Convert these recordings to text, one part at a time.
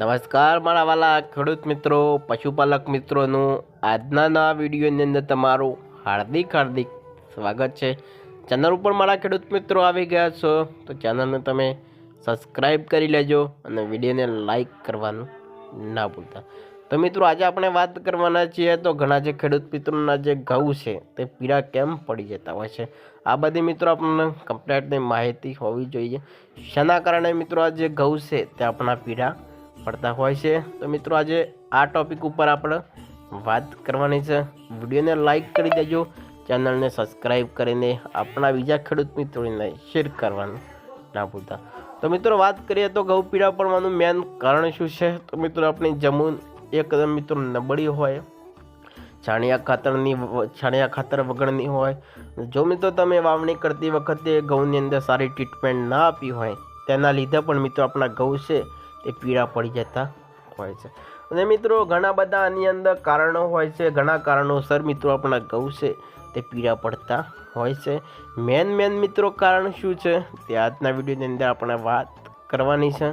નમસ્કાર મારા વાલા ખેડૂત મિત્રો, પશુપાલક મિત્રોનું. આજના નવા વિડીયોની અંદર તમારું હાર્દિક હાર્દિક સ્વાગત છે. ચેનલ ઉપર મારા ખેડૂત મિત્રો આવી ગયા છો, તો ચેનલને તમે સબસ્ક્રાઈબ કરી લેજો અને વિડીયોને લાઈક કરવાનું ના ભૂલતા. તો મિત્રો, આજે આપણે વાત કરવાના છીએ તો ઘણા જે ખેડૂત મિત્રોના જે ઘઉં છે, તે પીળા કેમ પડી જતા હોય છે? આ બધી મિત્રો આપણને કમ્પ્લેટની માહિતી હોવી જોઈએ. શાના કારણે મિત્રો, આ જે ઘઉં છે તે આપણા પીળા પડતા હોય છે. તો મિત્રો, આજે આ ટોપિક ઉપર આપણે વાત કરવાની છે. વિડીયોને લાઈક કરી દેજો. ચેનલને સબસ્ક્રાઈબ કરીને આપણા બીજા ખેડૂત મિત્રોને શેર કરવાનું ના ભૂલતા. તો મિત્રો, વાત કરીએ તો ઘઉં પીળા પડવાનું મેન કારણ શું છે? તો મિત્રો, આપણી જમીન એકદમ મિત્રો નબળી હોય. છાણિયા ખાતરની છાણિયા ખાતર વગરની હોય. જો મિત્રો, તમે વાવણી કરતી વખતે ઘઉંની અંદર સારી ટ્રીટમેન્ટ ના આપી હોય, તેના લીધે પણ મિત્રો, આપણા ઘઉં છે તે પીળા પડી જતા હોય છે. અને મિત્રો, ઘણા બધા આની અંદર કારણો હોય છે. ઘણા કારણોસર મિત્રો આપણા ઘઉં છે તે પીળા પડતા હોય છે. મેન મેન મિત્રો કારણ શું છે? તે આજના વિડીયોની અંદર આપણે વાત કરવાની છે.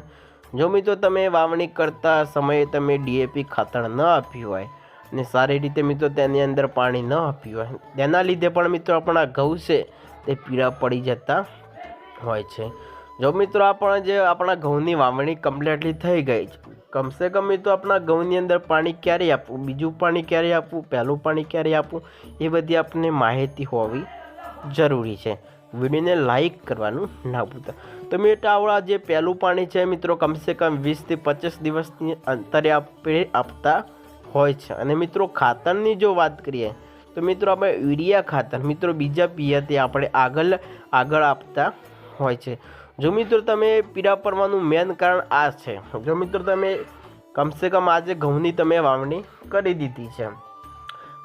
જો મિત્રો તમે વાવણી કરતા સમયે તમે ડીએપી ખાતર ન આપ્યું હોય અને સારી રીતે મિત્રો તેની અંદર પાણી ન આપ્યું હોય, તેના લીધે પણ મિત્રો આપણા ઘઉં છે તે પીળા પડી જતા હોય છે. જો મિત્રો આપણા જે આપણા ઘઉંની વાવણી કમ્પ્લીટલી થઈ ગઈ છે, કમસે કમ મિત્રો આપણા ઘઉંની અંદર પાણી ક્યારે આપવું? બીજું પાણી ક્યારે આપવું? પહેલું પાણી ક્યારે આપવું? એ બધી આપણને માહિતી હોવી જરૂરી છે. વિડીયોને લાઈક કરવાનું ના ભૂલતા. તો મિત્રો આવડા જે પહેલું પાણી છે મિત્રો, કમસે કમ વીસથી પચીસ દિવસની અંતરે આપણે આપતા હોય છે. અને મિત્રો ખાતરની જો વાત કરીએ, તો મિત્રો આપણે યુરિયા ખાતર, મિત્રો બીજા પિયતે આપણે આગળ આગળ આપતા હોય છે. જો મિત્રો તમે પીળા પડવાનું મેન કારણ આ છે. જો મિત્રો તમે કમસે કમ આજે ઘઉંની તમે વાવણી કરી દીધી છે.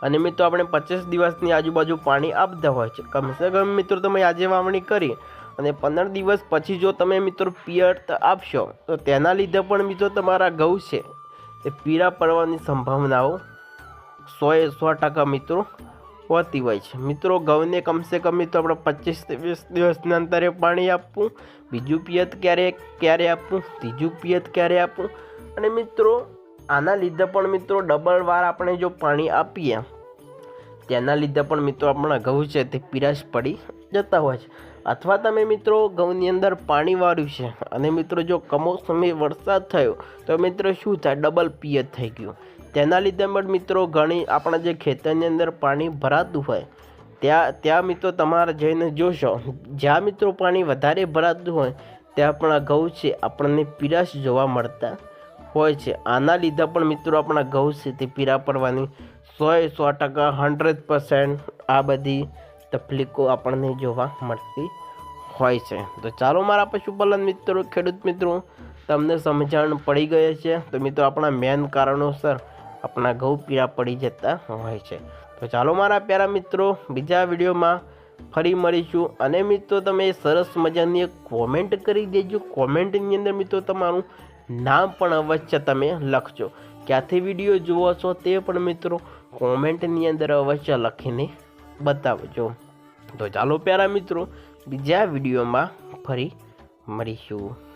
અને મિત્રો આપણે પચીસ દિવસની આજુબાજુ પાણી આપતા હોય છે. કમસે કમ મિત્રો તમે આજે વાવણી કરી અને પંદર દિવસ પછી જો તમે મિત્રો પિયત આપશો, તો તેના લીધે પણ મિત્રો તમારા ઘઉં છે. એ પીળા પડવાની સંભાવનાઓ સો એ સો ટકા મિત્રો હોતી હોય છે. મિત્રો, ઘઉંને કમસે કમ મિત્રો આપણે પચીસથી વીસ દિવસના અંતરે પાણી આપવું, બીજું પિયત ક્યારે ક્યારે આપવું, ત્રીજું પિયત ક્યારે આપવું? અને મિત્રો, આના લીધે પણ મિત્રો ડબલ વાર આપણે જો પાણી આપીએ, તેના લીધે પણ મિત્રો આપણા ઘઉં છે તે પીરાશ પડી જતા હોય છે. અથવા તમે મિત્રો ઘઉંની અંદર પાણી વાળ્યું છે અને મિત્રો જો કમોસમી વરસાદ થયો, તો મિત્રો શું થાય? ડબલ પિયત થઈ ગયું. તેના લીધે પણ મિત્રો ઘણી આપણા જે ખેતરની અંદર પાણી ભરાતું હોય, ત્યાં ત્યાં મિત્રો તમારે જઈને જોશો, જ્યાં મિત્રો પાણી વધારે ભરાતું હોય, ત્યાં આપણા ઘઉં છે, આપણને પીરાશ જોવા મળતા હોય છે. આના લીધે પણ મિત્રો આપણા ઘઉં છે તે પીરા પડવાની સો એ સો ટકા હંડ્રેડ પર્સન્ટ આ બધી તકલીફો આપણને જોવા મળતી હોય છે. તો ચાલો મારા પશુપાલન મિત્રો, ખેડૂત મિત્રો, તમને સમજણ પડી ગઈ છે તો મિત્રો આપણા મેન કારણોસર આપણા ઘઉં પીળા પડી જતા હોય છે. તો ચાલો મારા પ્યારા મિત્રો, બીજા વિડીયોમાં ફરી મળીશું. અને મિત્રો, તમે સરસ મજાની કોમેન્ટ કરી દેજો. કોમેન્ટની અંદર મિત્રો, તમારું નામ પણ અવશ્ય તમે લખજો. ક્યાંથી વીડિયો જુઓ છો તે પણ મિત્રો કોમેન્ટની અંદર અવશ્ય લખીને બતાવજો. તો ચાલો પ્યારા મિત્રો, બીજા વિડીયોમાં ફરી મળીશું.